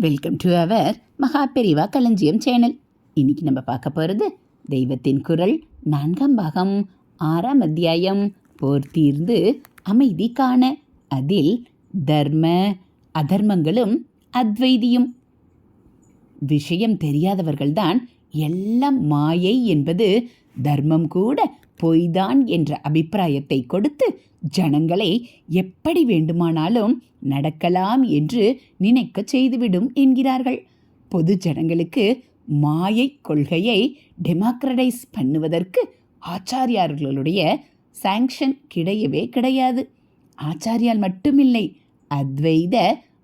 Welcome to our மகா பெரிவா களஞ்சியம் channel இன்னைக்கு நம்ம பார்க்க போகிறது தெய்வத்தின் குரல். நான்காம் பாகம் ஆறாம் அத்தியாயம். போர் தீர்ந்து அமைதி காண. அதில் தர்ம அதர்மங்களும் அத்வைதியும். விஷயம் தெரியாதவர்கள்தான் எல்லாம் மாயை என்பது தர்மம் கூட பொய்தான் என்ற அபிப்பிராயத்தை கொடுத்து ஜனங்களை எப்படி வேண்டுமானாலும் நடக்கலாம் என்று நினைக்கச் செய்துவிடும் என்கிறார்கள். பொது ஜனங்களுக்கு மாயை கொள்கையை டெமோக்ரடைஸ் பண்ணுவதற்கு ஆச்சாரியார்களுடைய சாங்ஷன் கிடையவே கிடையாது. ஆச்சாரியால் மட்டுமில்லை அத்வைத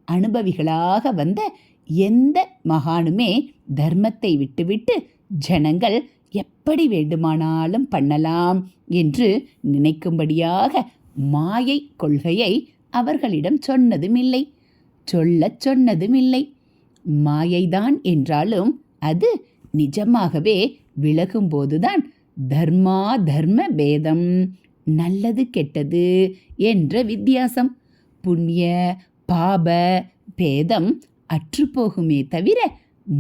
அனுபவிகளாக வந்த எந்த மகானுமே தர்மத்தை விட்டுவிட்டு ஜனங்கள் எப்படி வேண்டுமானாலும் பண்ணலாம் என்று நினைக்கும்படியாக மாயை கொள்கையை அவர்களிடம் சொன்னதுமில்லை. சொல்லச் சொன்னதுமில்லை. மாயைதான் என்றாலும் அது நிஜமாகவே விலகும்போதுதான் தர்மா தர்ம பேதம். நல்லது கெட்டது என்ற வித்தியாசம். புண்ணிய பாப பேதம் அற்றுப்போகுமே தவிர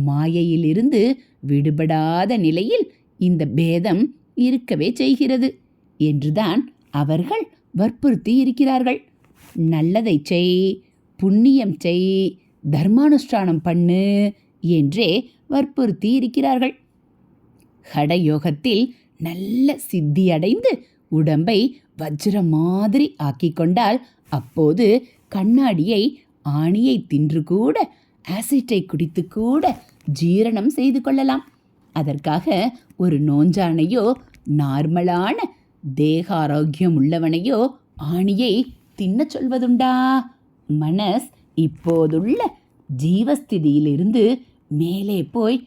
மாயையிலிருந்து விடுபடாத நிலையில் இந்த பேதம் இருக்கவே செய்கிறது என்றுதான் அவர்கள் வற்புறுத்தி இருக்கிறார்கள். நல்லதை செய் புண்ணியம் செய் தர்மானுஷ்டானம் பண்ணு என்றே வற்புறுத்தி இருக்கிறார்கள். ஹடயோகத்தில் நல்ல சித்தியடைந்து உடம்பை வஜ்ரம் மாதிரி ஆக்கிக் கொண்டால் அப்போது கண்ணாடியை ஆணியை தின்று கூட ஆசிட்டை குடித்து கூட ஜீரணம் செய்து கொள்ளலாம். அதற்காக ஒரு நோஞ்சானையோ நார்மலான தேக ஆரோக்கியம் உள்ளவனையோ ஆணியை தின்னச் சொல்வதுண்டா? மனஸ் இப்போதுள்ள ஜீவஸ்திதியிலிருந்து மேலே போய்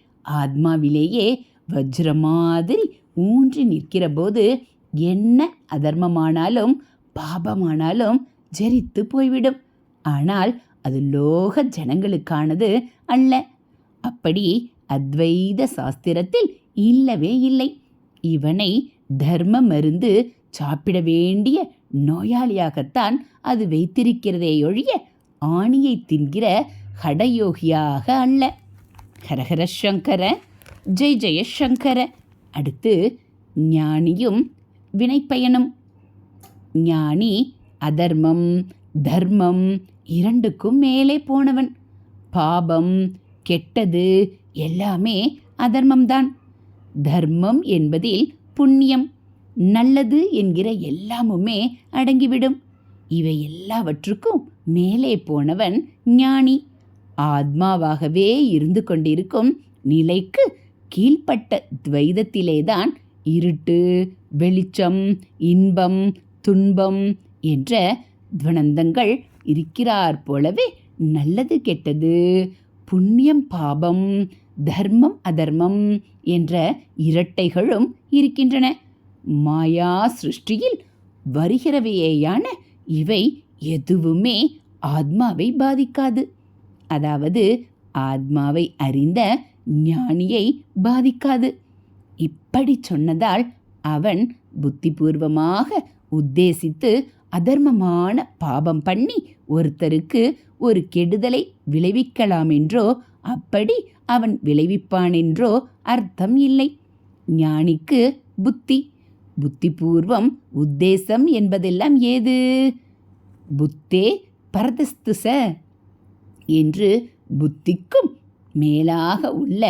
ஆத்மாவிலேயே வஜ்ர மாதிரி ஊன்றி நிற்கிற போது என்ன அதர்மமானாலும் பாபமானாலும் ஜெரித்து போய்விடும். ஆனால் அது லோக ஜனங்களுக்கானது அல்ல. அப்படி அத்வைத சாஸ்திரத்தில் இல்லவே இல்லை. இவனை தர்ம மருந்து சாப்பிட வேண்டிய நோயாளியாகத்தான் அது வைத்திருக்கிறதே ஒழிய ஆணியை தின்கிற ஹடயோகியாக அல்ல. ஹரஹர சங்கர ஜெய் ஜெய சங்கர. அடுத்து ஞானியும் வினைப்பயனும். ஞானி அதர்மம் தர்மம் இரண்டுக்கும் மேலே போனவன். பாபம் கெட்டது எல்லாமே அதர்மம்தான். தர்மம் என்பதில் புண்ணியம் நல்லது என்கிற எல்லாமுமே அடங்கிவிடும். இவை எல்லாவற்றுக்கும் மேலே போனவன் ஞானி. ஆத்மாவாகவே இருந்து கொண்டிருக்கும் நிலைக்கு கீழ்ப்பட்ட துவைதத்திலேதான் இருட்டு வெளிச்சம் இன்பம் துன்பம் என்ற துவனந்தங்கள் இருக்கிறார் போலவே நல்லது கெட்டது புண்ணியம் பாபம் தர்மம் அதர்மம் என்ற இரட்டைகளும் இருக்கின்றன. மாயா சிருஷ்டியில் வருகிறவையேயான இவை எதுவுமே ஆத்மாவை பாதிக்காது. அதாவது ஆத்மாவை அறிந்த ஞானியை பாதிக்காது. இப்படி சொன்னதால் அவன் புத்திபூர்வமாக உத்தேசித்து அதர்மமான பாபம் பண்ணி ஒருத்தருக்கு ஒரு கெடுதலை விளைவிக்கலாம் என்றோ அப்படி அவன் விளைவிப்பானென்றோ அர்த்தம் இல்லை. ஞானிக்கு புத்தி புத்திபூர்வம் உத்தேசம் என்பதெல்லாம் ஏது? புத்தே பரதஸ்துச என்று புத்திக்கும் மேலாக உள்ள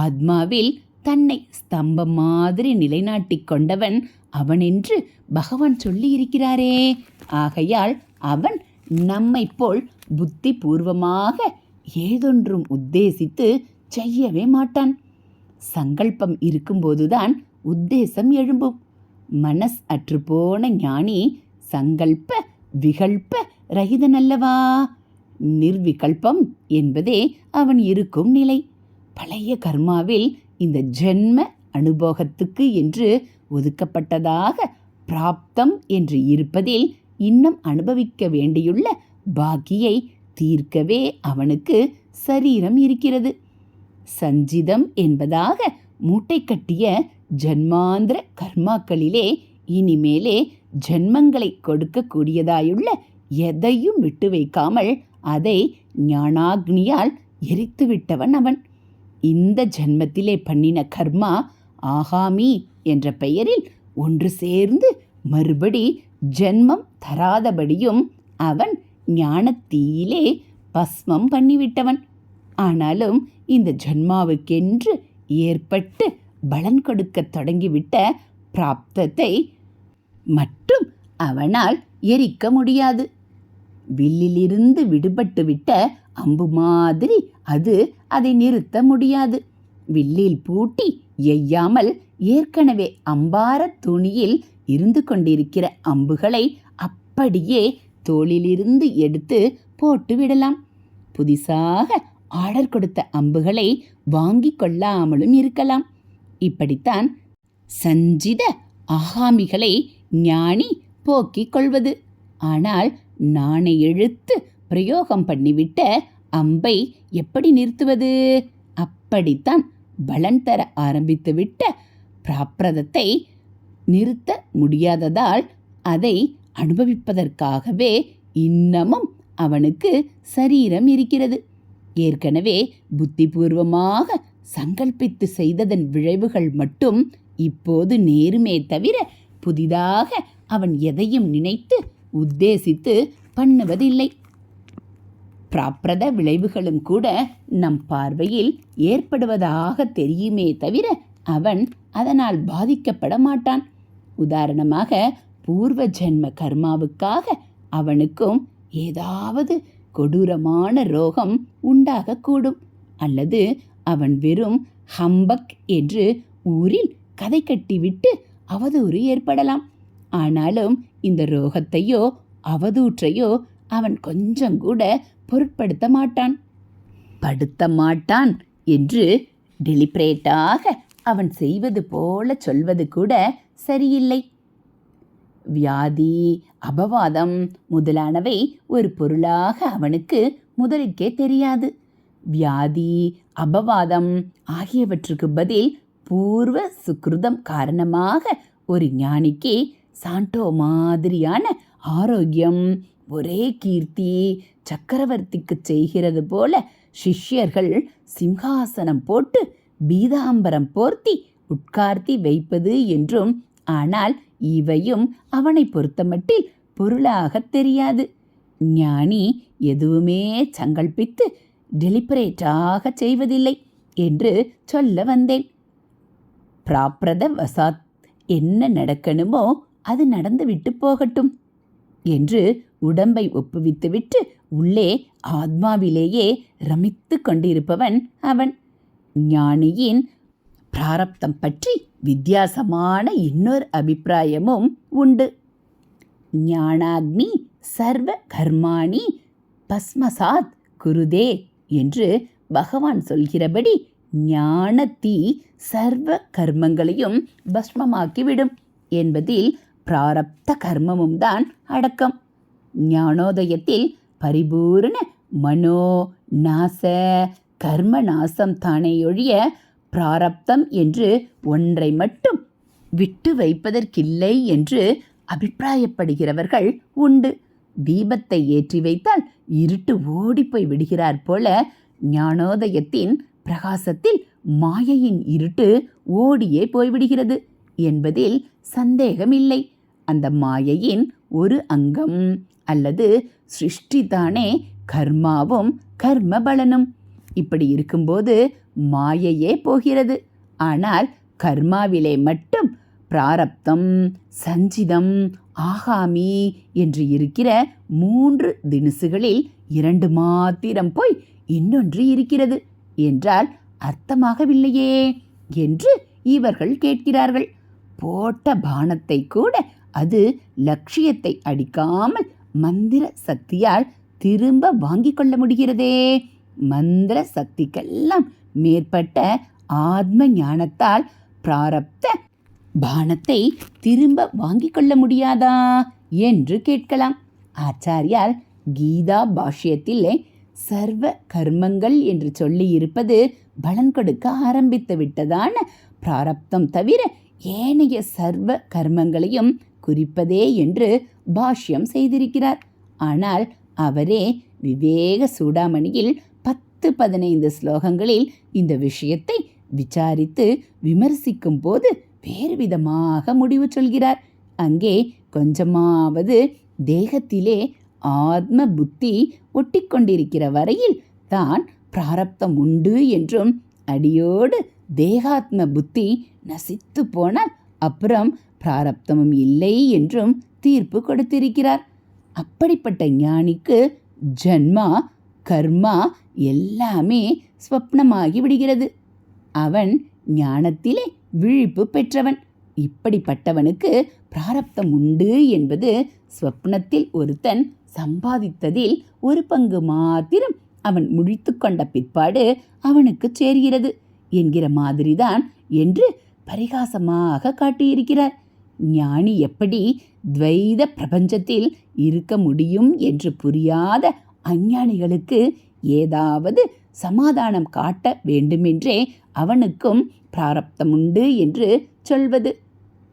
ஆத்மாவில் தன்னை ஸ்தம்பம் மாதிரி நிலைநாட்டிக் கொண்டவன் அவனென்று பகவான் சொல்லி இருக்கிறாரே ஆகையால் அவன் நம்மை போல் புத்தி பூர்வமாக ஏதொன்றும் உத்தேசித்து செய்யவே மாட்டான். சங்கல்பம் இருக்கும்போதுதான் உத்தேசம் எழும்பும். மனஸ் அற்றுப்போன ஞானி சங்கல்ப விகல்ப ரகிதனல்லவா? நிர்விகல்பம் என்பதே அவன் இருக்கும் நிலை. பழைய கர்மாவில் இந்த ஜென்ம அனுபோகத்துக்கு என்று ஒதுக்கப்பட்டதாக பிராப்தம் என்று இருப்பதில் இன்னும் அனுபவிக்க வேண்டியுள்ள பாக்கியை தீர்க்கவே அவனுக்கு சரீரம் இருக்கிறது. சஞ்சிதம் என்பதாக மூட்டை கட்டிய ஜன்மாந்திர கர்மாக்களிலே இனிமேலே ஜென்மங்களை கொடுக்கக்கூடியதாயுள்ள எதையும் விட்டு வைக்காமல் அதை ஞானாக்னியால் எரித்து விட்டவன் அவன். இந்த ஜென்மத்திலே பண்ணின கர்மா ஆகாமி என்ற பெயரில் ஒன்று சேர்ந்து மறுபடி ஜென்மம் தராதபடியும் அவன் ஞானத்தீயிலே பஸ்மம் பண்ணிவிட்டவன். ஆனாலும் இந்த ஜன்மாவுக்கென்று ஏற்பட்டு பலன் கொடுக்கத் தொடங்கிவிட்ட பிராப்தத்தை மட்டும் அவனால் எரிக்க முடியாது. வில்லிலிருந்து விடுபட்டு விட்ட அம்பு மாதிரி அது அதை நிறுத்த முடியாது. வில்லில் பூட்டி எய்யாமல் ஏற்கனவே அம்பார துணியில் இருந்து கொண்டிருக்கிற அம்புகளை அப்படியே தோளிலிருந்து எடுத்து போட்டு விடலாம். புதிசாக ஆர்டர் கொடுத்த அம்புகளை வாங்கி கொள்ளாமலும் இருக்கலாம். இப்படித்தான் சஞ்சித ஆகாமிகளை ஞானி போக்கிக் கொள்வது. ஆனால் நாணை எழுத்து பிரயோகம் பண்ணிவிட்ட அம்பை எப்படி நிறுத்துவது? அப்படித்தான் பலன் தர ஆரம்பித்துவிட்ட பிராப்ரதத்தை நிறுத்த முடியாததால் அதை அனுபவிப்பதற்காகவே இன்னமும் அவனுக்கு சரீரம் இருக்கிறது. ஏற்கனவே புத்திபூர்வமாக சங்கல்பித்து செய்ததன் விளைவுகள் மட்டும் இப்போது நேருமே தவிர புதிதாக அவன் எதையும் நினைத்து உத்தேசித்து பண்ணுவதில்லை. பிராப்ரத விளைவுகளும் கூட நம் பார்வையில் ஏற்படுவதாக தெரியுமே தவிர அவன் அதனால் பாதிக்கப்பட மாட்டான். உதாரணமாக பூர்வ ஜென்ம கர்மாவுக்காக அவனுக்கும் ஏதாவது கொடூரமான ரோகம் உண்டாகக்கூடும். அல்லது அவன் வெறும் ஹம்பக் என்று ஊரில் கதை கட்டிவிட்டு அவதூறு ஏற்படலாம். ஆனாலும் இந்த ரோகத்தையோ அவதூற்றையோ அவன் கொஞ்சம் கூட பொருட்படுத்த மாட்டான். படுத்த மாட்டான் என்று டெலிபரேட்டாக அவன் செய்வது போல சொல்வது கூட சரியில்லை. வியாதி அபவாதம் முதலானவை ஒரு பொருளாக அவனுக்கு முதலுக்கே தெரியாது. வியாதி அபவாதம் ஆகியவற்றுக்கு பதில் பூர்வ சுக்ருதம் காரணமாக ஒரு ஞானிக்கு சாண்டோ மாதிரியான ஆரோக்கியம் ஒரே கீர்த்தி சக்கரவர்த்திக்கு செய்கிறது போல சிஷ்யர்கள் சிம்ஹாசனம் போட்டு பீதாம்பரம் போர்த்தி உட்கார்த்தி வைப்பது என்றும் ஆனால் இவையும் அவனை பொறுத்தமட்டில் பொருளாகத் தெரியாது. ஞானி எதுவுமே சங்கல்பித்து டெலிபரேட்டாக செய்வதில்லை என்று சொல்ல வந்தேன். பிராப்ரத வசாத் என்ன நடக்கணுமோ அது நடந்துவிட்டு போகட்டும் என்று உடம்பை ஒப்புவித்துவிட்டு உள்ளே ஆத்மாவிலேயே ரமித்து கொண்டிருப்பவன் அவன். ஞானியின் பிராரப்தம் பற்றி வித்தியாசமான இன்னொரு அபிப்பிராயமும் உண்டு. ஞானாக்னி சர்வ கர்மாணி பஸ்மசாத் குருதே என்று பகவான் சொல்கிறபடி ஞான தீ சர்வ கர்மங்களையும் பஸ்மமாக்கிவிடும் என்பதில் பிராரப்த கர்மமும் தான் அடக்கம். ஞானோதயத்தில் பரிபூரண மனோ நாச கர்ம நாசம் தானேயொழிய பிராரப்தம் என்று ஒன்றை மட்டும் விட்டு வைப்பதற்கில்லை என்று அபிப்பிராயப்படுகிறவர்கள் உண்டு. தீபத்தை ஏற்றி வைத்தால் இருட்டு ஓடிப்போய் விடுகிறார் போல ஞானோதயத்தின் பிரகாசத்தில் மாயையின் இருட்டு ஓடியே போய்விடுகிறது என்பதில் சந்தேகமில்லை. அந்த மாயையின் ஒரு அங்கம் அல்லது சிருஷ்டிதானே கர்மாவும் கர்ம பலனும் இப்படி இருக்கும்போது மாயையே போகிறது. ஆனால் கர்மாவிலே மட்டும் பிராரப்தம் சஞ்சிதம் ஆகாமி என்று இருக்கிற மூன்று தினுசுகளில் இரண்டு மாத்திரம் போய் இன்னொன்று இருக்கிறது என்றால் அர்த்தமாகவில்லையே என்று இவர்கள் கேட்கிறார்கள். போட்ட பானத்தை கூட அது லட்சியத்தை அடிக்காமல் மந்திர சக்தியால் திரும்ப வாங்கிக் கொள்ள முடிகிறதே மந்திர சக்திக்கெல்லாம் மேற்பட்ட ஆத்ம ஞானத்தால் பிராரப்த பானத்தை திரும்ப வாங்கிக் கொள்ள முடியாதா என்று கேட்கலாம். ஆச்சாரியால் கீதா பாஷ்யத்திலே சர்வ கர்மங்கள் என்று சொல்லி இருப்பது பலன் கொடுக்க ஆரம்பித்து விட்டதான பிராரப்தம் தவிர ஏனைய சர்வ கர்மங்களையும் குறிப்பதே என்று பாஷ்யம் செய்திருக்கிறார். ஆனால் அவரே விவேக சூடாமணியில் பத்து பதினைந்து ஸ்லோகங்களில் இந்த விஷயத்தை விசாரித்து விமர்சிக்கும் போது வேறு விதமாக முடிவு சொல்கிறார். அங்கே கொஞ்சமாவது தேகத்திலே ஆத்ம புத்தி ஒட்டிக்கொண்டிருக்கிற வரையில் தான் பிராரப்தம் உண்டு என்றும் அடியோடு தேகாத்ம புத்தி நசித்து போனால் அப்புறம் பிராரப்தமும் இல்லை என்றும் தீர்ப்பு கொடுத்திருக்கிறார். அப்படிப்பட்ட ஞானிக்கு ஜன்மா கர்மா எல்லாமே ஸ்வப்னமாகி விடுகிறது. அவன் ஞானத்திலே விழிப்பு பெற்றவன். இப்படிப்பட்டவனுக்கு பிராரப்தம் உண்டு என்பது ஸ்வப்னத்தில் ஒருத்தன் சம்பாதித்ததில் ஒரு பங்கு மாத்திரம் அவன் முழித்து கொண்ட பிற்பாடு அவனுக்கு சேர்கிறது என்கிற மாதிரிதான் என்று பரிகாசமாக காட்டியிருக்கிறார். ஞானி எப்படி துவைத பிரபஞ்சத்தில் இருக்க முடியும் என்று புரியாத அஞ்ஞானிகளுக்கு ஏதாவது சமாதானம் காட்ட வேண்டுமென்றே அவனுக்கும் பிராரப்தம் உண்டு என்று சொல்வது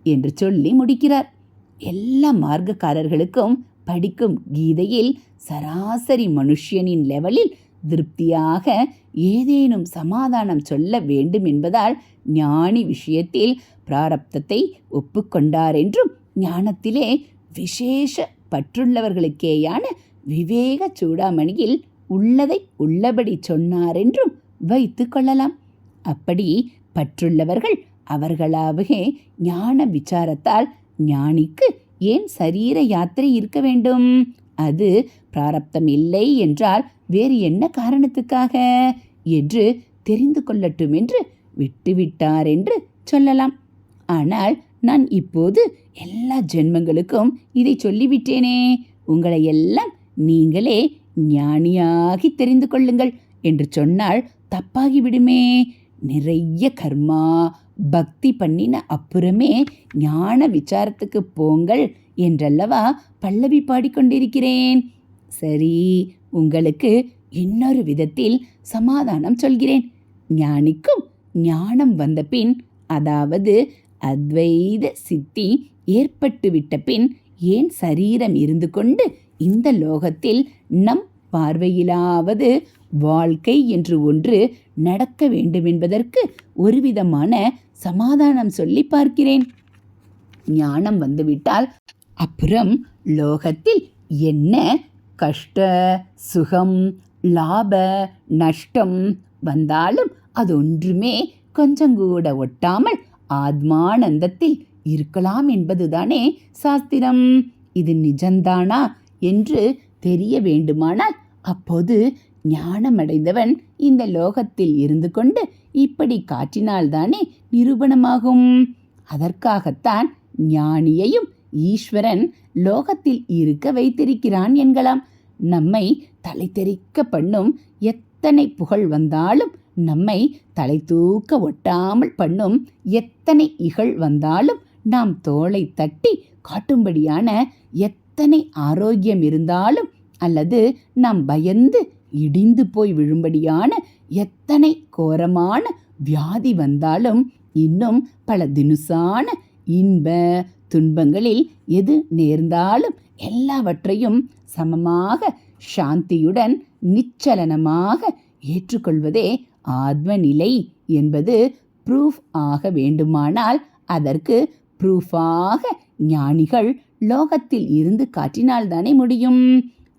என்று சொல்லி முடிக்கிறார். எல்லா மார்க்கக்காரர்களுக்கும் படிக்கும் கீதையில் சராசரி மனுஷியனின் லெவலில் திருப்தியாக ஏதேனும் சமாதானம் சொல்ல வேண்டும் என்பதால் ஞானி விஷயத்தில் பிராரப்தத்தை ஒப்புக்கொண்டார் என்றும் ஞானத்திலே விசேஷ பற்றுள்ளவர்களுக்கேயான விவேக சூடாமணியில் உள்ளதை உள்ளபடி சொன்னார் என்றும் வைத்து கொள்ளலாம். அப்படி பற்றுள்ளவர்கள் அவர்களாகவே ஞான விசாரத்தால் ஞானிக்கு ஏன் சரீர யாத்திரை இருக்க வேண்டும்? அது பிராரப்தம் இல்லை என்றால் வேறு என்ன காரணத்துக்காக? என்று தெரிந்து கொள்ளட்டும் என்று விட்டுவிட்டார் என்று சொல்லலாம். ஆனால் நான் இப்போது எல்லா ஜென்மங்களுக்கும் இதை சொல்லிவிட்டேனே. உங்களை எல்லாம் நீங்களே ஞானியாகி தெரிந்து கொள்ளுங்கள் என்று சொன்னால் தப்பாகிவிடுமே. நிறைய கர்மா பக்தி பண்ணின அப்புறமே ஞான விசாரத்துக்கு போங்கள் என்றல்லவா பல்லவி பாடிக்கொண்டிருக்கிறேன். சரி உங்களுக்கு இன்னொரு விதத்தில் சமாதானம் சொல்கிறேன். ஞானிக்கும் ஞானம் வந்த பின் அதாவது அத்வைத சித்தி ஏற்பட்டுவிட்ட பின் ஏன் சரீரம் இருந்து கொண்டு இந்த லோகத்தில் நம் பார்வையிலாவது வாழ்க்கை என்று ஒன்று நடக்க வேண்டுமென்பதற்கு ஒருவிதமான சமாதானம் சொல்லி பார்க்கிறேன். ஞானம் வந்துவிட்டால் அப்புறம் லோகத்தில் என்ன கஷ்ட சுகம் லாப நஷ்டம் வந்தாலும் அது ஒன்றுமே கொஞ்சம் கூட ஒட்டாமல் ஆத்மானந்தத்தில் இருக்கலாம் என்பதுதானே சாஸ்திரம். இது நிஜந்தானா என்று தெரிய வேண்டுமானால் அப்போது ஞானமடைந்தவன் இந்த லோகத்தில் இருந்து கொண்டு இப்படி காட்டினால்தானே நிரூபணமாகும். அதற்காகத்தான் ஞானியையும் ஈஸ்வரன் லோகத்தில் இருக்க வைத்திருக்கிறான் என்கலாம். நம்மை தலை தெறிக்க பண்ணும் எத்தனை புகழ் வந்தாலும் நம்மை தலை தூக்க ஒட்டாமல் பண்ணும் எத்தனை இகழ் வந்தாலும் நாம் தோளை தட்டி காட்டும்படியான எத்தனை ஆரோக்கியம் இருந்தாலும் அல்லது நாம் பயந்து இடிந்து போய் விழும்படியான எத்தனை கோரமான வியாதி வந்தாலும் இன்னும் பல தினுசான இன்ப துன்பங்களில் எது நேர்ந்தாலும் எல்லாவற்றையும் சமமாக சாந்தியுடன் நிச்சலனமாக ஏற்றுக்கொள்வதே ஆத்மநிலை என்பது ப்ரூஃப் ஆக வேண்டுமானால் அதற்கு ப்ரூஃபாக ஞானிகள் லோகத்தில் இருந்து காட்டினால்தானே முடியும்.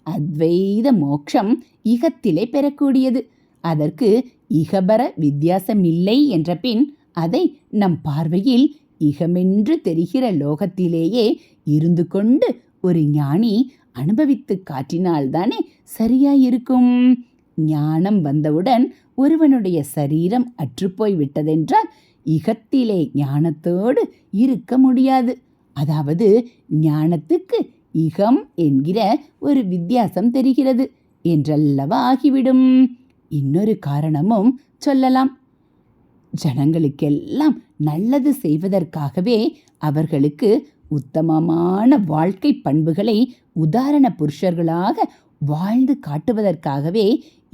அத்வைத மோக்ஷம் இகத்திலே பெறக்கூடியது. அதற்கு இகபர வித்தியாசமில்லை என்ற பின் அதை நம் பார்வையில் இகமென்று தெரிகிற லோகத்திலேயே இருந்து கொண்டு ஒரு ஞானி அனுபவித்து காட்டினால்தானே சரியாயிருக்கும். ஞானம் வந்தவுடன் ஒருவனுடைய சரீரம் அற்றுப்போய் விட்டதென்றால் இகத்திலே ஞானத்தோடு இருக்க முடியாது. அதாவது ஞானத்துக்கு இகம் என்கிற ஒரு வித்தியாசம் தெரிகிறது என்றல்லவா ஆகிவிடும். இன்னொரு காரணமும் சொல்லலாம். ஜனங்களுக்கெல்லாம் நல்லது செய்வதற்காகவே அவர்களுக்கு உத்தமமான வாழ்க்கை பண்புகளை உதாரண புருஷர்களாக வாழ்ந்து காட்டுவதற்காகவே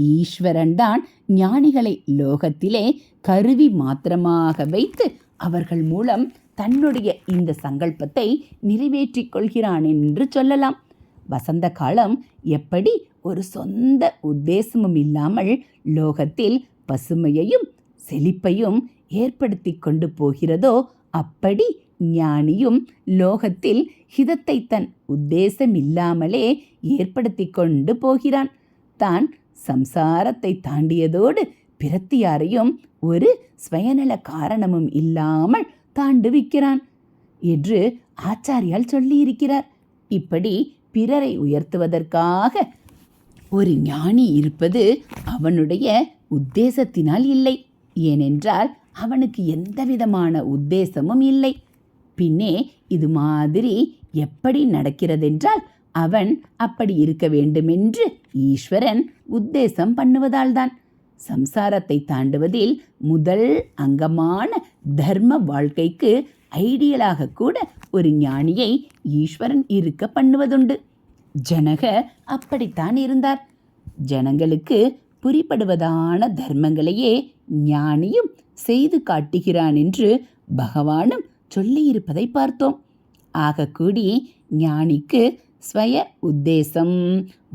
ஈஸ்வரன் தான் ஞானிகளை லோகத்திலே கருவி மாத்திரமாக வைத்து அவர்கள் மூலம் தன்னுடைய இந்த சங்கல்பத்தை நிறைவேற்றிக் கொள்கிறான் என்று சொல்லலாம். வசந்த காலம் எப்படி ஒரு சொந்த உத்தேசமும் இல்லாமல் லோகத்தில் பசுமையையும் செழிப்பையும் ஏற்படுத்தி கொண்டு போகிறதோ அப்படி ஞானியும் லோகத்தில் ஹிதத்தை தன் உத்தேசம் இல்லாமலே ஏற்படுத்தி கொண்டு போகிறான். தான் சம்சாரத்தை தாண்டியதோடு பிரத்தியாரையும் ஒரு ஸ்வயநல காரணமும் இல்லாமல் தாண்டுவிக்கிறான் என்று ஆச்சாரியால் சொல்லியிருக்கிறார். இப்படி பிறரை உயர்த்துவதற்காக ஒரு ஞானி இருப்பது அவனுடைய உத்தேசத்தினால் இல்லை. ஏனென்றால் அவனுக்கு எந்தவிதமான உத்தேசமும் இல்லை. பின்னே இது மாதிரி எப்படி நடக்கிறதென்றால் அவன் அப்படி இருக்க வேண்டுமென்று ஈஸ்வரன் உத்தேசம் பண்ணுவதால்தான். சம்சாரத்தை தாண்டுவதில் முதல் அங்கமான தர்ம வாழ்க்கைக்கு ஐடியலாக கூட ஒரு ஞானியை ஈஸ்வரன் இருக்க பண்ணுவதுண்டு. ஜனக அப்படித்தான் இருந்தார். ஜனங்களுக்கு புரிபடுவதான தர்மங்களையே ஞானியும் செய்து காட்டுகிறான் என்று பகவானும் சொல்லியிருப்பதை பார்த்தோம். ஆகக்கூடி ஞானிக்கு ஸ்வய உத்தேசம்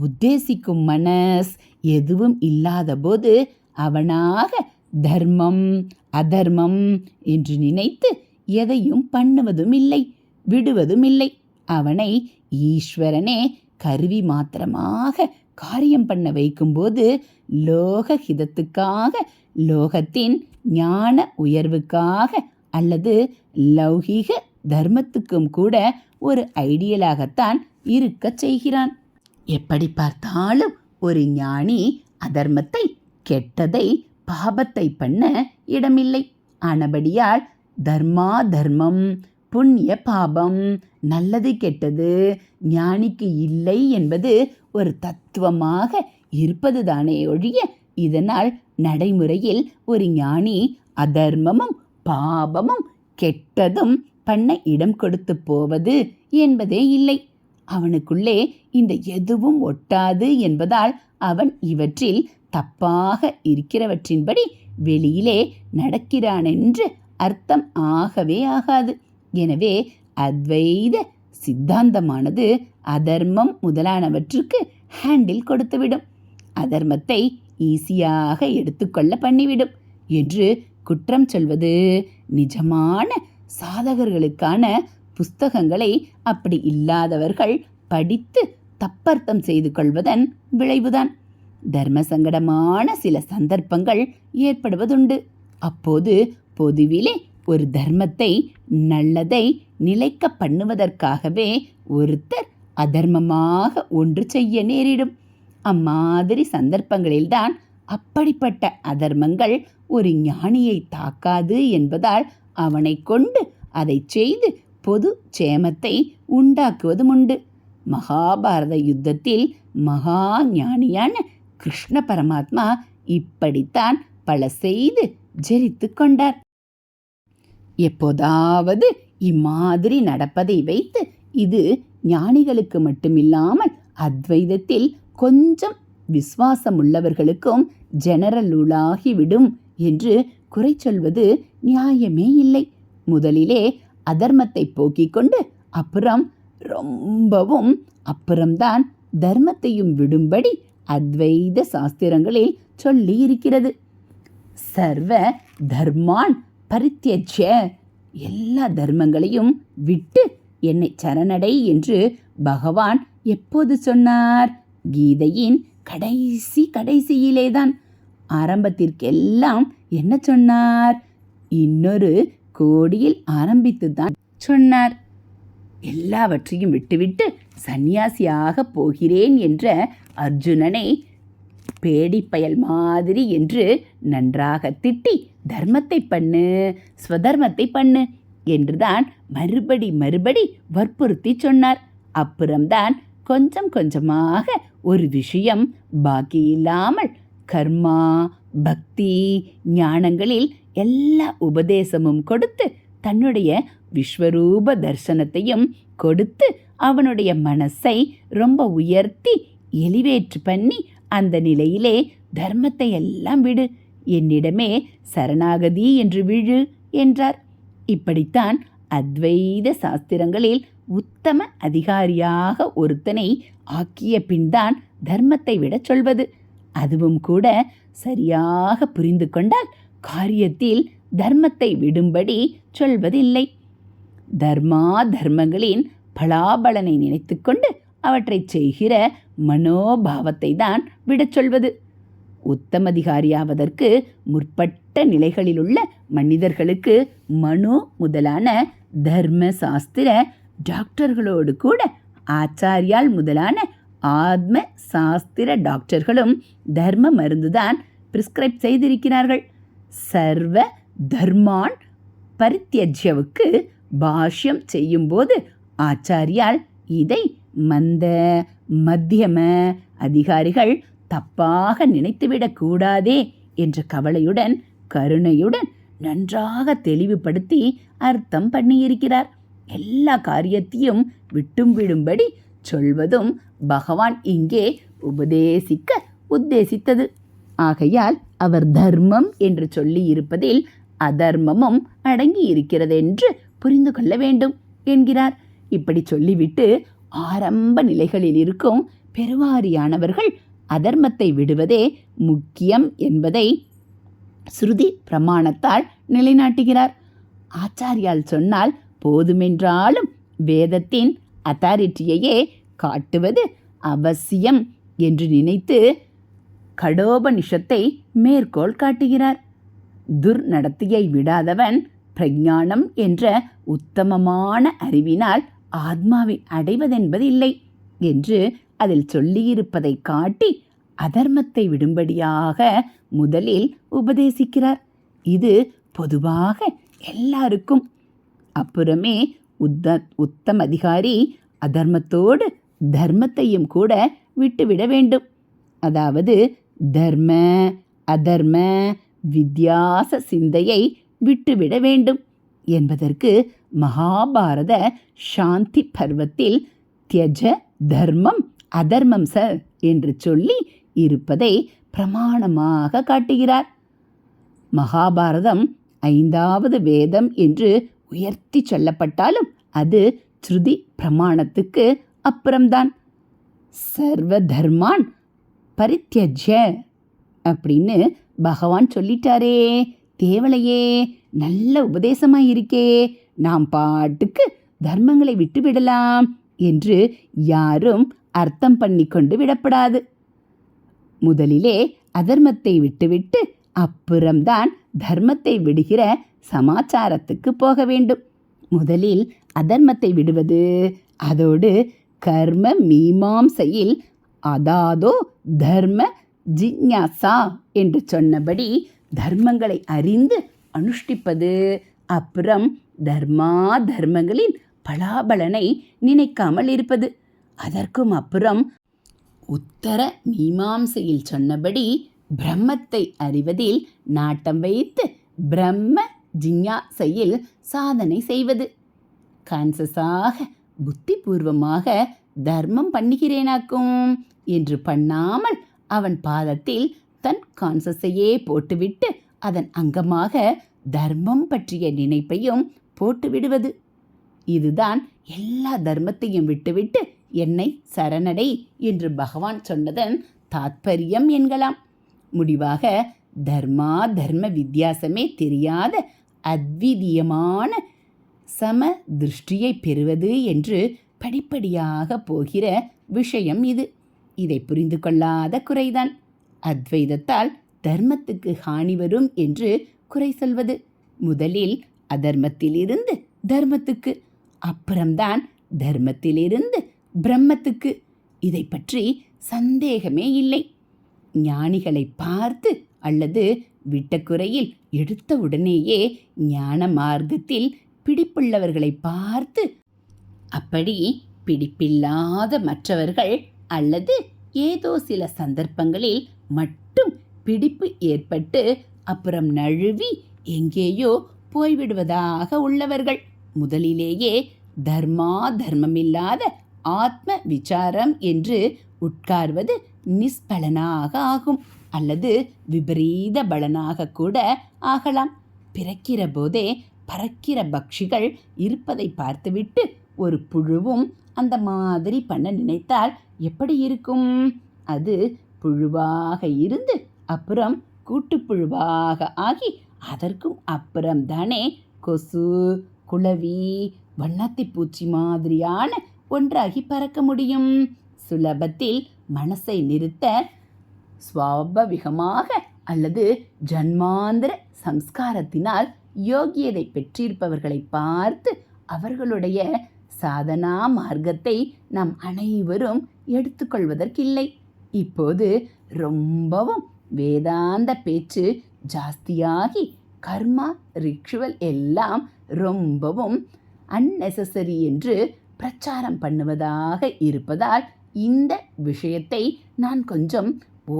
உத்தேசிக்கும் மனஸ் எதுவும் இல்லாதபோது அவனாக தர்மம் அதர்மம் என்று நினைத்து எதையும் பண்ணுவதும் இல்லை விடுவதும் இல்லை. அவனை ஈஸ்வரனே கருவி மாத்திரமாக காரியம் பண்ண வைக்கும்போது லோக ஹிதத்துக்காக லோகத்தின் ஞான உயர்வுக்காக அல்லது லௌகீக தர்மத்துக்கும் கூட ஒரு ஐடியலாகத்தான் இருக்கச் செய்கிறான். எப்படி பார்த்தாலும் ஒரு ஞானி அதர்மத்தை கெட்டதை பாபத்தை பண்ண இடமில்லை. ஆனபடியால் தர்மா தர்மம் புண்ணிய பாபம் நல்லது கெட்டது ஞானிக்கு இல்லை என்பது ஒரு தத்துவமாக இருப்பதுதானே ஒழிய இதனால் நடைமுறையில் ஒரு ஞானி அதர்மமும் பாபமும் கெட்டதும் பண்ண இடம் கொடுத்து போவது என்பதே இல்லை. அவனுக்குள்ளே இந்த எதுவும் ஒட்டாது என்பதால் அவன் இவற்றில் தப்பாக இருக்கிறவற்றின்படி வெளியிலே நடக்கிறானென்று அர்த்தம் ஆகவே ஆகாது. எனவே அத்வைத சித்தாந்தமானது அதர்மம் முதலானவற்றுக்கு ஹேண்டில் கொடுத்துவிடும். அதர்மத்தை ஈஸியாக எடுத்துக்கொள்ள பண்ணிவிடும் என்று குற்றம் சொல்வது நிஜமான சாதகர்களுக்கான புஸ்தகங்களை அப்படி இல்லாதவர்கள் படித்து தப்பர்த்தம் செய்து கொள்வதன் விளைவுதான். தர்ம சங்கடமான சில சந்தர்ப்பங்கள் ஏற்படுவதுண்டு. அப்போது பொதுவிலே ஒரு தர்மத்தை நல்லதை நிலைக்க பண்ணுவதற்காகவே ஒருத்தர் அதர்மமாக ஒன்று செய்ய நேரிடும். அம்மாதிரி சந்தர்ப்பங்களில்தான் அப்படிப்பட்ட அதர்மங்கள் ஒரு ஞானியை தாக்காது என்பதால் அவனை கொண்டு அதை செய்து பொது சேமத்தை உண்டாக்குவதும் உண்டு மகாபாரத யுத்தத்தில் மகா ஞானியான கிருஷ்ண பரமாத்மா இப்படித்தான் பல செய்து ஜெரித்து கொண்டார். எப்போதாவது இம்மாதிரி நடப்பதை வைத்து இது ஞானிகளுக்கு மட்டுமில்லாமல் அத்வைதத்தில் கொஞ்சம் விசுவாசம் உள்ளவர்களுக்கும் ஜெனரலுளாகிவிடும் என்று குறை சொல்வது நியாயமே இல்லை. முதலிலே அதர்மத்தை போக்கிக் கொண்டு அப்புறம் ரொம்பவும் அப்புறம்தான் தர்மத்தையும் விடும்படி அத்வைத சாஸ்திரங்களில் சொல்லி இருக்கிறது சர்வ தர்மான் பரித்தியஜ எல்லா தர்மங்களையும் விட்டு என்னை சரணடை என்று பகவான் எப்போது சொன்னார்? கீதையின் கடைசி கடைசியிலேதான். ஆரம்பத்திற்கெல்லாம் என்ன சொன்னார்? இன்னொரு கோடியில் ஆரம்பித்துதான் சொன்னார். எல்லாவற்றையும் விட்டுவிட்டு சந்நியாசியாக போகிறேன் என்ற அர்ஜுனனை பேடிப்பயல் மாதிரி என்று நன்றாக திட்டி தர்மத்தை பண்ணு ஸ்வதர்மத்தை பண்ணு என்றுதான் மறுபடி மறுபடி வற்புறுத்தி சொன்னார். அப்புறம்தான் கொஞ்சம் கொஞ்சமாக ஒரு விஷயம் பாக்கி இல்லாமல் கர்மா பக்தி ஞானங்களில் எல்லா உபதேசமும் கொடுத்து தன்னுடைய விஸ்வரூப தர்சனத்தையும் கொடுத்து அவனுடைய மனசை ரொம்ப உயர்த்தி எலிவேற்று பண்ணி அந்த நிலையிலே தர்மத்தை எல்லாம் விடு. என்னிடமே சரணாகதி என்று விழு என்றார். இப்படித்தான் அத்வைத சாஸ்திரங்களில் உத்தம அதிகாரியாக ஒருத்தனை ஆக்கிய பின்தான் தர்மத்தை விடச் சொல்வது. அதுவும் கூட சரியாக புரிந்து கொண்டால் காரியத்தில் தர்மத்தை விடும்படி சொல்வதில்லை. தர்மா தர்மங்களின் பலாபலனை நினைத்துக்கொண்டு அவற்றைச் செய்கிற மனோபாவத்தை தான் விடச் சொல்வது. உத்தமதிகாரியாவதற்கு முற்பட்ட நிலைகளிலுள்ள மனிதர்களுக்கு மனு முதலான தர்ம சாஸ்திர டாக்டர்களோடு கூட ஆச்சாரியால் முதலான ஆத்ம சாஸ்திர டாக்டர்களும் தர்ம மருந்துதான் பிரிஸ்கிரைப் செய்திருக்கிறார்கள். சர்வ தர்மான் பரித்தியஜ்யவுக்கு பாஷ்யம் செய்யும்போது ஆச்சாரியால் இதை மந்த மத்தியம அதிகாரிகள் தப்பாக நினைத்துவிடக்கூடாதே என்ற கவலையுடன் கருணையுடன் நன்றாக தெளிவுபடுத்தி அர்த்தம் பண்ணியிருக்கிறார். எல்லா காரியத்தையும் விட்டும் விடும்படி சொல்வதும் பகவான் இங்கே உபதேசிக்க உத்தேசித்தது. ஆகையால் அவர் தர்மம் என்று சொல்லி இருப்பதில் அதர்மமும் அடங்கி இருக்கிறதென்று புரிந்து கொள்ள வேண்டும் என்கிறார். இப்படி சொல்லிவிட்டு ஆரம்ப நிலைகளில் இருக்கும் பெருவாரியானவர்கள் அதர்மத்தை விடுவதே முக்கியம் என்பதை ஸ்ருதி பிரமாணத்தால் நிலைநாட்டுகிறார். ஆச்சாரியால் சொன்னால் போதுமென்றாலும் வேதத்தின் அத்தாரிட்டியையே காட்டுவது அவசியம் என்று நினைத்து கடோபனிஷத்தை மேற்கோள் காட்டுகிறார். துர்நடத்தையை விடாதவன் பிரஞானம் என்ற உத்தமமான அறிவினால் ஆத்மாவை அடைவதென்பதில்லை என்று அதில் சொல்லியிருப்பதை காட்டி அதர்மத்தை விடும்படியாக முதலில் உபதேசிக்கிறார். இது பொதுவாக எல்லாருக்கும். அப்புறமே உத்த உத்தம் அதிகாரி அதர்மத்தோடு தர்மத்தையும் கூட விட்டுவிட வேண்டும். அதாவது தர்ம அதர்ம வித்தியாச சிந்தையை விட்டுவிட வேண்டும் என்பதற்கு மகாபாரத சாந்தி பர்வத்தில் தியஜ தர்மம் அதர்மம் ச என்று சொல்லி இருப்பதை பிரமாணமாக காட்டுகிறார். மகாபாரதம் ஐந்தாவது வேதம் என்று உயர்த்தி சொல்லப்பட்டாலும் அது ஸ்ருதி பிரமாணத்துக்கு அப்புறம்தான். சர்வ தர்மான் பரித்தியஜ அப்படின்னு பகவான் சொல்லிட்டாரே. தேவலையே நல்ல உபதேசமாக இருக்கே நாம் பாட்டுக்கு தர்மங்களை விட்டுவிடலாம் என்று யாரும் அர்த்தம் பண்ணி கொண்டு விடப்படாது. முதலிலே அதர்மத்தை விட்டுவிட்டு அப்புறம்தான் தர்மத்தை விடுகிற சமாச்சாரத்துக்கு போக வேண்டும். முதலில் அதர்மத்தை விடுவது அதோடு கர்ம மீமாம்சையில் அதாதோ தர்ம ஜிஞ்ஞாசா என்று சொன்னபடி தர்மங்களை அறிந்து அனுஷ்டிப்பது. அப்புறம் தர்மா தர்மங்களின் பலாபலனை நினைக்காமல் இருப்பது. அதற்கும் அப்புறம் உத்தர மீமாம்சையில் சொன்னபடி பிரம்மத்தை அறிவதில் நாட்டம் வைத்து பிரம்ம ஜிஞ்ஞாசையில் சாதனை செய்வது. கான்சஸாக புத்திபூர்வமாக தர்மம் பண்ணுகிறேனாக்கும் என்று பண்ணாமல் அவன் பாதத்தில் தன் கான்சஸையே போட்டுவிட்டு அதன் அங்கமாக தர்மம் பற்றிய நினைப்பையும் போட்டுவிடுவது. இதுதான் எல்லா தர்மத்தையும் விட்டுவிட்டு என்னை சரணடை என்று பகவான் சொன்னதன் தாத்பரியம் என்கலாம். முடிவாக தர்மா தர்ம வித்தியாசமே தெரியாத அத்விதீயமான சம திருஷ்டியை பெறுவது என்று படிப்படியாக போகிற விஷயம் இது. இதை புரிந்து கொள்ளாத குறைதான். அத்வைதத்தால் தர்மத்துக்கு ஹானி வரும் என்று குறை சொல்வது. முதலில் அதர்மத்திலிருந்து தர்மத்துக்கு அப்புறம்தான் தர்மத்திலிருந்து பிரம்மத்துக்கு. இதை பற்றி சந்தேகமே இல்லை. ஞானிகளை பார்த்து அல்லது விட்ட குறையில் எடுத்த உடனேயே ஞான மார்க்கத்தில் பிடிப்புள்ளவர்களை பார்த்து அப்படி பிடிப்பில்லாத மற்றவர்கள் அல்லது ஏதோ சில சந்தர்ப்பங்களில் மட்டும் பிடிப்பு ஏற்பட்டு அப்புறம் நழுவி எங்கேயோ போய்விடுவதாக உள்ளவர்கள். முதலிலேயே தர்மா தர்மமில்லாத ஆத்ம விசாரம் என்று உட்கார்வது நிஷ்பலனாக ஆகும் அல்லது விபரீத பலனாக கூட ஆகலாம். பிறக்கிற போதே பறக்கிற பக்ஷிகள் இருப்பதை பார்த்துவிட்டு ஒரு புழுவும் அந்த மாதிரி பண்ண நினைத்தால் எப்படி இருக்கும்? அது புழுவாக இருந்து அப்புறம் கூட்டுப்புழுவாக ஆகி அதற்கும் அப்புறம் தானே கொசு குளவி வண்ணாத்தி பூச்சி மாதிரியான ஒன்றாகி பறக்க முடியும். சுலபத்தில் மனசை நிறுத்த சுவாபவிகமாக அல்லது ஜன்மாந்திர சம்ஸ்காரத்தினால் யோகியதை பெற்றிருப்பவர்களை பார்த்து அவர்களுடைய சாதனா மார்க்கத்தை நாம் அனைவரும் எடுத்துக்கொள்வதற்கில்லை. இப்போது ரொம்பவும் வேதாந்த பேச்சு ஜாஸ்தியாகி கர்மா ரிச்சுவல் எல்லாம் ரொம்பவும் அன்னெசசரி என்று பிரச்சாரம் பண்ணுவதாக இருப்பதால் இந்த விஷயத்தை நான் கொஞ்சம்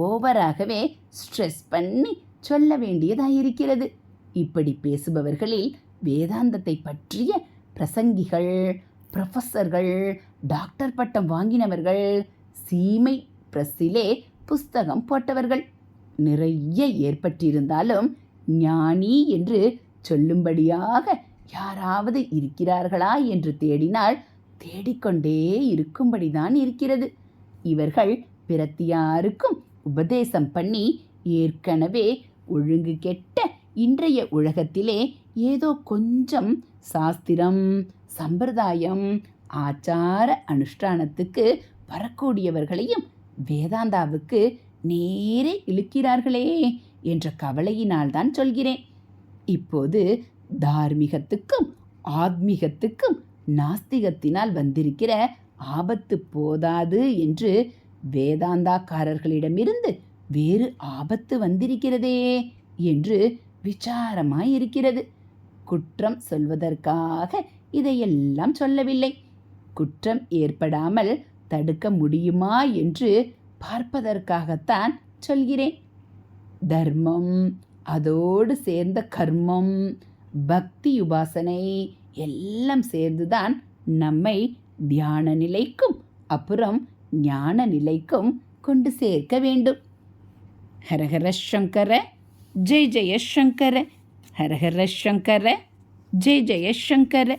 ஓவராகவே ஸ்ட்ரெஸ் பண்ணி சொல்ல வேண்டியதாயிருக்கிறது. இப்படி பேசுபவர்களில் வேதாந்தத்தை பற்றிய பிரசங்கிகள் ப்ரொஃபஸர்கள் டாக்டர் பட்டம் வாங்கினவர்கள் சீமை பிரஸ்ஸிலே புஸ்தகம் போட்டவர்கள். நிறைய ஏற்பட்டிருந்தாலும் ஞானி என்று சொல்லும்படியாக யாராவது இருக்கிறார்களா என்று தேடினால் தேடிக்கொண்டே இருக்கும்படிதான் இருக்கிறது. இவர்கள் பிரத்தியாருக்கும் உபதேசம் பண்ணி ஏற்கனவே ஒழுங்கு கெட்ட இன்றைய உலகத்திலே ஏதோ கொஞ்சம் சாஸ்திரம் சம்பிரதாயம் ஆச்சார அனுஷ்டானத்துக்கு வரக்கூடியவர்களையும் வேதாந்தாவுக்கு நேரே இழுக்கிறார்களே என்ற கவலையினால் தான் சொல்கிறேன். இப்போது தார்மீகத்துக்கும் ஆத்மீகத்துக்கும் நாஸ்திகத்தினால் வந்திருக்கிற ஆபத்து போதாது என்று வேதாந்தாக்காரர்களிடமிருந்து வேறு ஆபத்து வந்திருக்கிறதே என்று விசாரமாயிருக்கிறது. குற்றம் சொல்வதற்காக இதையெல்லாம் சொல்லவில்லை. குற்றம் ஏற்படாமல் தடுக்க முடியுமா என்று பார்ப்பதற்காகத்தான் சொல்கிறேன். தர்மம் அதோடு சேர்ந்த கர்மம் பக்தி உபாசனை எல்லாம் சேர்ந்துதான் நம்மை தியான நிலைக்கும் அப்புறம் ஞான நிலைக்கும் கொண்டு சேர்க்க வேண்டும். ஹரஹர சங்கர ஜெய் ஜெய சங்கர ஹரஹர சங்கர ஜெய் ஜெய சங்கர.